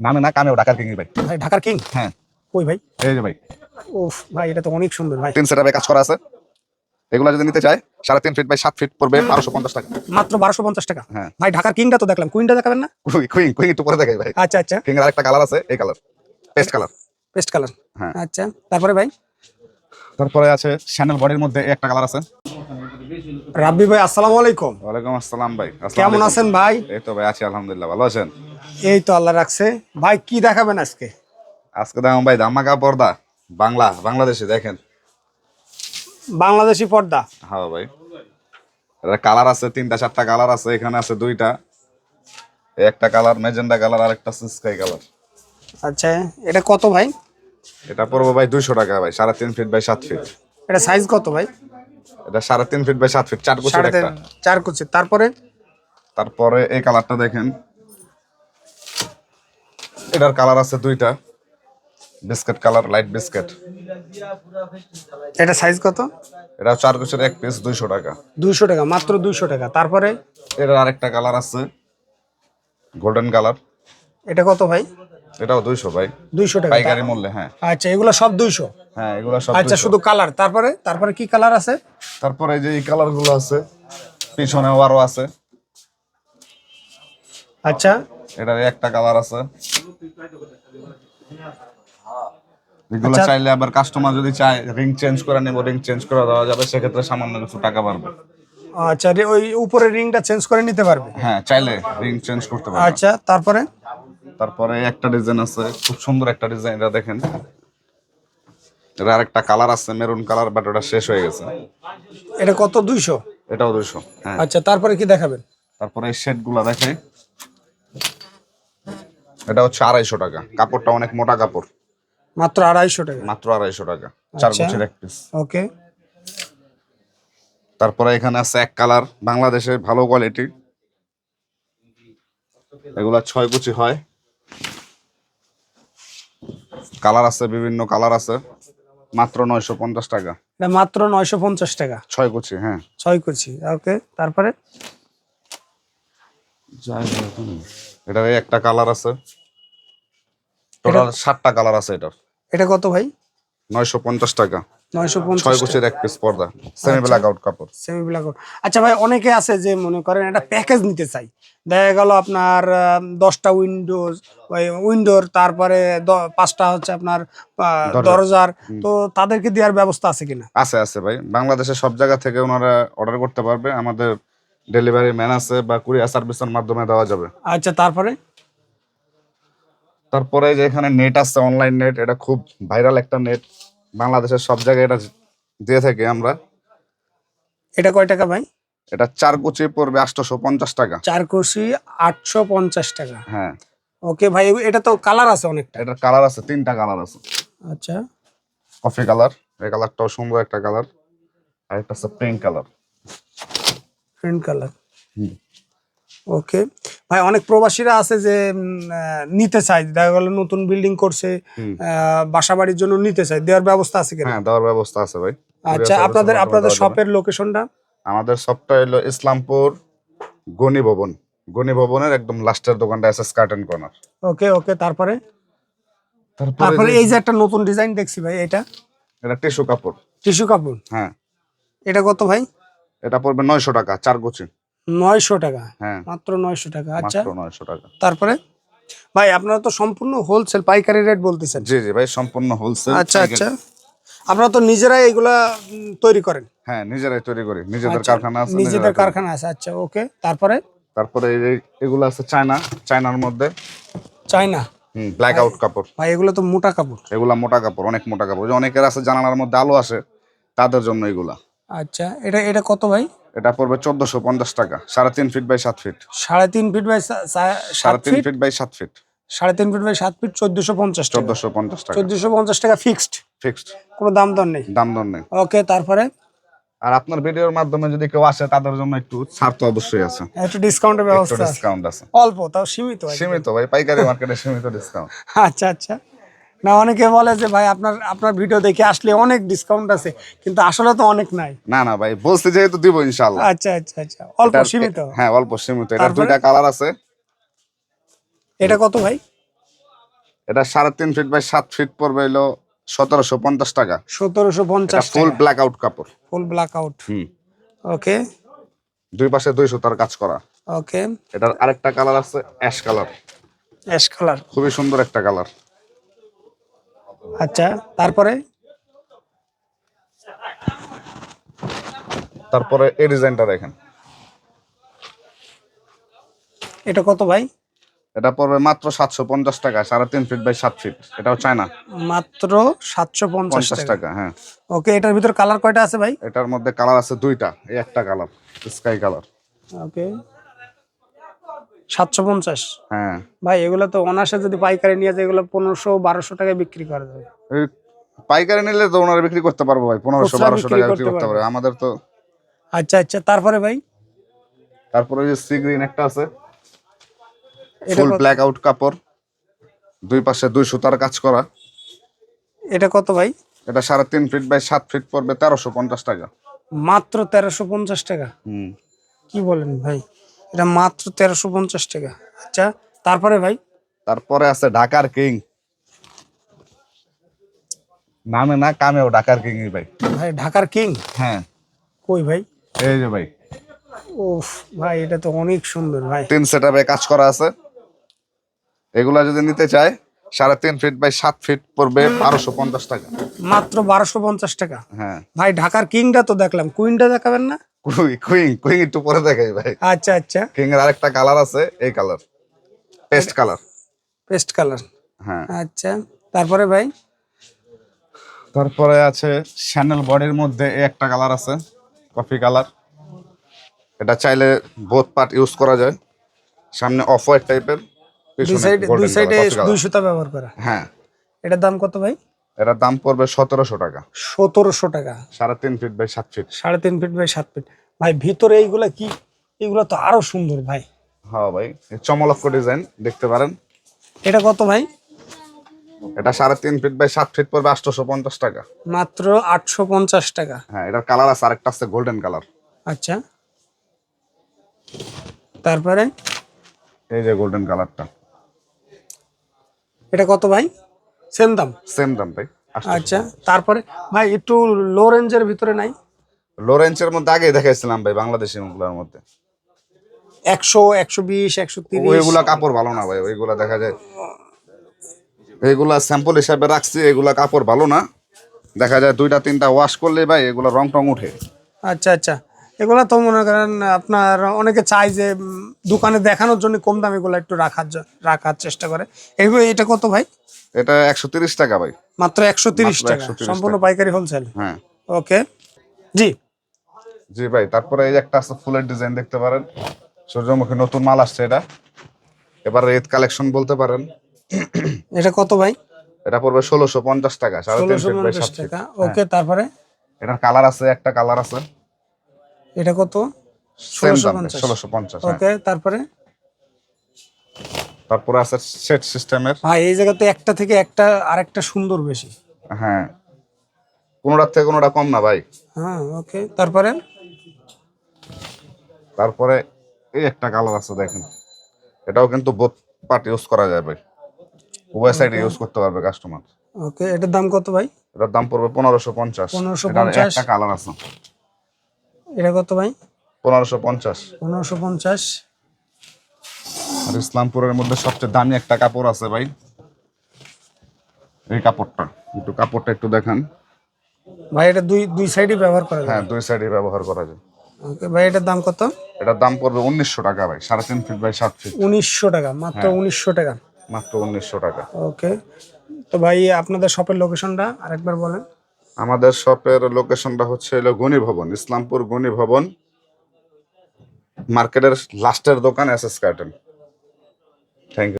নামে না কামেও ঢাকার কিং ভাই ভাই ঢাকার কিং? হ্যাঁ। কই ভাই? এই যে ভাই। ওফ ভাই এটা তো অনেক সুন্দর ভাই। তিন সেটাপে কাজ করা আছে। এগুলো যদি নিতে চায় সাড়ে তিন ফিট বাই সাত ফিট পড়বে বারোশো পঞ্চাশ টাকা। মাত্র বারোশো পঞ্চাশ টাকা? হ্যাঁ। ভাই ঢাকার কিংটা তো দেখলাম। কুইনটা দেখাবেন না? কুইং কুইং একটু পরে দেখাই ভাই। আচ্ছা আচ্ছা। কিং এর আরেকটা কালার আছে এই colour paste colour paste colour হ্যাঁ। আচ্ছা তারপরে ভাই? তারপরে আছে শ্যানেল বডির মধ্যে একটা কালার আছে। রাব্বি ভাই আসসালামু আলাইকুম। ওয়ালাইকুম আসসালাম ভাই। কেমন আছেন ভাই? এই তো ভাই আছি আলহামদুলিল্লাহ ভালো আছেন? এই তো আল্লাহ রাখছে। ভাই কি দেখাবেন আজকে? আজকে দেখুন ভাই ধামাকা পর্দা বাংলা বাংলাদেশে দেখেন। বাংলাদেশি পর্দা? হ্যাঁ ভাই। এটা কালার আছে তিনটা চারটা কালার আছে এখানে আছে দুইটা। একটা কালার মেজেন্ডা কালার আর একটা স্কাই কালার। আচ্ছা এটা কত ভাই? এটা পড়ব ভাই দুইশো টাকা ভাই সাড়ে তিন ফিট বাই সাত ফিট এটা সাইজ কত ভাই? এটা সাড়ে তিন ফিট বাই সাত ফিট চার বছর সাড়ে তিন একটা। চার কুচি। তারপরে? তারপরে এই কালারটা দেখেন। এটার কালার আছে দুইটা। Biscuit colour light biscuit. এটা সাইজ কত? এটা চার বছর এক পিস দুইশো টাকা। দুইশো টাকা মাত্র দুইশো টাকা। তারপরে? এটার আরেকটা কালার আছে গোল্ডেন কালার। এটা কত ভাই? এটাও দুইশো ভাই। দুইশো টাকা পাইকারি মূল্যে হ্যাঁ। আচ্ছা এগুলো সব দুইশো? হ্যাঁ এগুলো সব আচ্ছা শুধু কালার তারপরে তারপরে কি কালার আছে? তারপরে যে এই কালারগুলো আছে পিছনেও আরও আছে। আচ্ছা। এটার একটা কালার আছে। এগুলো আচ্ছা। চাইলে আবার কাস্টমার যদি চায় রিং চেঞ্জ করে নেব রিং চেঞ্জ করে দেওয়া যাবে সেক্ষেত্রে সামান্য কিছু টাকা পারবে আচ্ছা ওই উপরে রিংটা চেঞ্জ করে নিতে পারবে? হ্যাঁ চাইলে রিং চেঞ্জ করতে পারবে। আচ্ছা তারপরে? তারপরে একটা ডিজাইন আছে খুব সুন্দর একটা ডিজাইন এটা দেখেন। এটা আরেকটা কালার আছে মেরুন কালার বাট ওটা শেষ হয়ে গেছে। এটা কত দুইশো? এটাও দুশো হ্যাঁ। আচ্ছা তারপরে কি দেখাবেন? তারপরে এই শেডগুলা দেখে এটা হচ্ছে আড়াইশো টাকা কাপড়টা অনেক মোটা কাপড়। মাত্র আড়াইশো টাকা। মাত্র আড়াইশো টাকা চার আচ্ছা। এক পিস ওকে। তারপরে এখানে আছে এক কালার বাংলাদেশে ভালো কোয়ালিটি এগুলা ছয় কুচি হয়। কালার আছে বিভিন্ন কালার আছে। মাত্র নয়শো পঞ্চাশ টাকা। এটা মাত্র নয়শো পঞ্চাশ টাকা। ছয় কুচি হ্যাঁ। ছয় কুচি ওকে তারপরে? এটার এই একটা কালার আছে। টোটাল সাতটা কালার আছে এটার। এটা কত ভাই? নয়শো পঞ্চাশ টাকা। ছয় কুচির এক পিস পর্দা সেমি ব্ল্যাক আউট কাপড়। সেমি ব্ল্যাক আচ্ছা ভাই অনেকে আছে যে মনে করেন একটা প্যাকেজ নিতে চাই দেখা গেল আপনার দশটা উইন্ডোজ উইন্ডোর তারপরে পাঁচটা হচ্ছে আপনার দরজার। তো তাদেরকে দেওয়ার ব্যবস্থা আছে কিনা? আছে আছে ভাই। বাংলাদেশের সব জায়গা থেকে ওনারা অর্ডার করতে পারবে। আমাদের ডেলিভারি ম্যান আছে বা কুরিয়ার সার্ভিসের মাধ্যমে দেওয়া যাবে। আচ্ছা তারপরে? তারপরে যে এখানে নেট আছে অনলাইন নেট এটা খুব ভাইরাল একটা নেট বাংলাদেশের সব জায়গায় এটা দিয়ে থাকি আমরা। এটা কয় টাকা ভাই? এটা চার কুচি পড়বে আটশোশো পঞ্চাশ টাকা। চার কুচি আটশো পঞ্চাশ টাকা। হ্যাঁ। ওকে ভাই এটা তো কালার আছে অনেকটা। এটার কালার আছে তিনটা কালার আছে। আচ্ছা। কফি কালার এই কালারটাও সুন্দর একটা কালার। আর একটা আছে pink colour. Print colour. Okay. ভাই অনেক প্রবাসীরা আছে যে নিতে চায়। দেখা গেল নতুন বিল্ডিং করছে বাসা বাড়ির জন্য নিতে চায়। দেওয়ার ব্যবস্থা আছে কিনা? হ্যাঁ দেওয়ার ব্যবস্থা আছে ভাই। আচ্ছা আপনাদের আপনাদের শপের লোকেশনটা আমাদের সবটা হলো ইসলামপুর গণি ভবন। গণি ভবনের একদম লাস্টের দোকানটা আছে skirt and corner okay okay তারপরে? তারপরে এই যে একটা নতুন ডিজাইন দেখছি ভাই এটা? এটা টিস্যু কাপড়। টিস্যু কাপড়? হ্যাঁ। এটা কত ভাই? এটা পড়বে নয়শো টাকা চার গুচি নয়শো টাকা। হ্যাঁ। মাত্র নয়শো টাকা। আচ্ছা। নয়শো টাকা। তারপরে? ভাই আপনারা তো সম্পূর্ণ হোলসেল পাইকারি রেট বলতেছেন। জি জি ভাই সম্পূর্ণ হোলসেল আচ্ছা আচ্ছা। আপনারা তো নিজেরাই এগুলা তৈরি করেন। হ্যাঁ নিজেরাই তৈরি করি। নিজেদের আচ্ছা, কারখানা আছে নিজেদের কারখানা আছে। আচ্ছা ওকে। তারপরে? তারপরে এগুলো আছে চায়না। চায়নার মধ্যে। চায়না। হুম ব্ল্যাক আউট কাপড়। ভাই এগুলো তো মোটা কাপড়। এগুলা মোটা কাপড় অনেক মোটা কাপড়। অনেকের আছে জানালার মধ্যে আলো আসে তাদের জন্য এগুলা। আচ্ছা এটা এটা কত ভাই? এটা পড়বে চোদ্দশো পঞ্চাশ টাকা সাড়ে তিন ফিট বাই সাত ফিট সাড়ে তিন ফিট বাই সাড়ে তিন ফিট বাই সাত ফিট সাড়ে তিন ফিট বাই সাত ফিট চোদ্দশো পঞ্চাশ চোদ্দশো পঞ্চাশ টাকা। চোদ্দশো পঞ্চাশ টাকা ফিক্সড ফিক্সড কোনো দাম দর নেই? দাম দর নেই। ওকে তারপরে? আর আপনার ভিডিওর মাধ্যমে যদি কেউ আসে তাদের জন্য একটু ছাড় তো অবশ্যই আছে। একটু ডিসকাউন্টের ব্যবস্থা ডিসকাউন্ট আছে। অল্প তাও সীমিত সীমিত ভাই পাইকারি মার্কেটে সীমিত ডিসকাউন্ট আচ্ছা আচ্ছা। না অনেকে বলে যে ভাই আপনার আপনার ভিডিও দেখে আসলে অনেক ডিসকাউন্ট আছে। কিন্তু আসলে তো অনেক নাই। না না ভাই বলছি যেহেতু দিব ইনশাআল্লাহ। আচ্ছা আচ্ছা আচ্ছা অল্প সীমিত। হ্যাঁ অল্প সীমিত। তারপরে? দুইটা কালার আছে। এটা কত ভাই? এটা সাড়ে তিন ফিট বাই সাত ফিট পড়বে হলো সতেরোশো পঞ্চাশ টাকা। সতেরোশো পঞ্চাশ ফুল ব্ল্যাক আউট কাপড়। ফুল ব্ল্যাক আউট হুম। ওকে দুই পাশে দুই সুতার কাজ করা। ওকে এটার আরেকটা কালার আছে অ্যাশ কালার অ্যাশ কালার খুবই সুন্দর একটা কালার আচ্ছা তারপরে? তারপরে এই ডিজাইনটা দেখেন। এটা কত ভাই? এটা পড়বে মাত্র সাতশো পঞ্চাশ টাকা সাড়ে তিন ফিট বাই সাত ফিট। এটাও চায়না। মাত্র সাতশো পঞ্চাশ টাকা হ্যাঁ। ওকে এটার ভিতর কালার কয়টা আছে ভাই? এটার মধ্যে কালার আছে দুইটা এই একটা কালার স্কাই কালার। ওকে। সাতশো পঞ্চাশ। হ্যাঁ। ভাই এগুলো তো অনার্সে যদি পাইকারি নিয়ে যায় এগুলো পনেরোশো বারোশো টাকায় বিক্রি করা যাবে পাইকারি নিলে তো ওনারা বিক্রি করতে পারব ভাই পনেরোশো বারোশো টাকা বিক্রি করতে পারবে। আমাদের তো আচ্ছা আচ্ছা তারপরে ভাই? তারপরে যে সি গ্রিন একটা আছে ফুল ব্ল্যাক আউট কাপড় দুই পাশে দুই সুতার কাজ করা। এটা কত ভাই? এটা সাড়ে তিন ফিট বাই সাত ফিট পড়বে তেরোশো পঞ্চাশ টাকা। মাত্র তেরোশো পঞ্চাশ টাকা। হুম। কি বলেন ভাই? এটা মাত্র তেরোশো পঞ্চাশ টাকা। আচ্ছা তারপরে ভাই? তারপরে আছে ঢাকার কিং। নামে না কামেও ঢাকার কিং ভাই। ভাই ঢাকার কিং? হ্যাঁ। কই ভাই? এই যে ভাই। ওফ ভাই এটা তো অনেক সুন্দর ভাই। তিন সেটআপে কাজ করা আছে। এগুলা যদি নিতে চায় সাড়ে তিন ফিট বাই সাত ফিট পড়বে বারোশো পঞ্চাশ টাকা। মাত্র বারোশো পঞ্চাশ টাকা। হ্যাঁ। ভাই ঢাকার কিংটা তো দেখলাম। কুইনটা দেখাবেন না? কুইং কুইং একটু পরে দেখাই ভাই। আচ্ছা আচ্ছা। কিং এর আরেকটা কালার আছে এই colour paste colour paste colour হ্যাঁ। আচ্ছা তারপরে ভাই? তারপরে আছে শ্যানেল বডির মধ্যে এই একটা কালার আছে কফি কালার এটা চাইলে বোথ পার্ট ইউজ করা যায়। সামনে অফ হোয়াইট টাইপের দুই সাইডে দুই সুতা ব্যবহার করা। হ্যাঁ। এটার দাম কত ভাই? এটার দাম পড়বে সতেরোশো টাকা। সতেরোশো টাকা। সাড়ে তিন ফিট বাই সাত ফিট সাড়ে তিন ফিট বাই সাত ফিট ভাই ভিতরে এইগুলা কি? এগুলো তো আরও সুন্দর ভাই। হ্যাঁ ভাই চমলক্ষ ডিজাইন দেখতে পারেন। এটা কত ভাই? এটা সাড়ে তিন ফিট বাই সাত ফিট পড়বে আটশোশো পঞ্চাশ টাকা। মাত্র আটশো পঞ্চাশ টাকা। হ্যাঁ এটার কালার আছে আরেকটা আছে গোল্ডেন কালার। আচ্ছা। তারপরে? এই যে গোল্ডেন কালারটা। এটা কত ভাই? সেম দাম? সেম দাম ভাই আচ্ছা তারপরে? ভাই একটু লো রেঞ্জের ভিতরে নাই? লোরেন্সের মধ্যে আগে দেখাইছিলাম ভাই বাংলাদেশি মুখগুলোর মধ্যে। একশো একশো বিশ একশো তিরিশ? ওইগুলা কাপড় ভালো না ভাই ওইগুলা দেখা যায়। এইগুলা স্যাম্পল হিসাবে রাখছি এগুলা কাপড় ভালো না। দেখা যায় দুইটা তিনটা ওয়াশ করলে ভাই এগুলা রং টং উঠে। আচ্ছা আচ্ছা। এগুলা তো মনে করেন আপনার অনেকে চায় যে দোকানে দেখানোর জন্য কম দাম এগুলো একটু রাখার রাখার চেষ্টা করে। এগুলো এটা কত ভাই? এটা একশো টাকা ভাই। মাত্র একশো টাকা সম্পূর্ণ পাইকারি হোলসেল হ্যাঁ। ওকে। জি। জি ভাই তারপরে এই একটা আছে ফুলের ডিজাইন দেখতে পারেন। সূর্যমুখী নতুন মাল আসছে এটা। এবার ঈদ কালেকশন বলতে পারেন। এটা কত ভাই? এটা পড়বে ষোলোশো পঞ্চাশ টাকা সাড়ে টাকা ওকে তারপরে? এটার কালার আছে একটা কালার আছে। এটা কত? ষোলোশো পঞ্চাশ। হ্যাঁ। ওকে তারপরে? তারপরে আছে সেট সিস্টেমের ভাই এই জায়গাতে একটা থেকে একটা আরেকটা সুন্দর বেশি। হ্যাঁ। কোনোটার থেকে কোনোটা কম না ভাই। হ্যাঁ ওকে তারপরে? তারপরে এই একটা কালার আছে দেখেন। এটাও কিন্তু বোথ পার্ট ইউজ করা যাবে উভয় সাইড ইউজ করতে পারবে কাস্টমার ওকে এটার দাম কত ভাই? এটার দাম পড়বে পনেরোশো পঞ্চাশ। 1550 একটা কালার আছে। এটা কত ভাই? পনেরোশো পঞ্চাশ। পনেরোশো পঞ্চাশ। আর ইসলামপুরের মধ্যে সবচেয়ে দামি একটা কাপড় আছে ভাই। এই কাপড়টা। একটু কাপড়টা একটু দেখান। ভাই এটা দুই দুই সাইডই ব্যবহার করা হ্যাঁ দুই সাইডে ব্যবহার করা যায়। ওকে ভাই এটার দাম কত? এটার দাম পড়বে উনিশশো টাকা ভাই সাড়ে তিন ফিট বাই সাত ফিট উনিশশো টাকা মাত্র হ্যাঁ। উনিশশো টাকা। মাত্র উনিশশো টাকা। ওকে তো ভাই আপনাদের শপের লোকেশনটা আরেকবার বলেন। আমাদের শপের লোকেশনটা হচ্ছে হলো গণি ভবন, ইসলামপুর গণি ভবন, মার্কেটের লাস্টের দোকান S S curtain. Thank you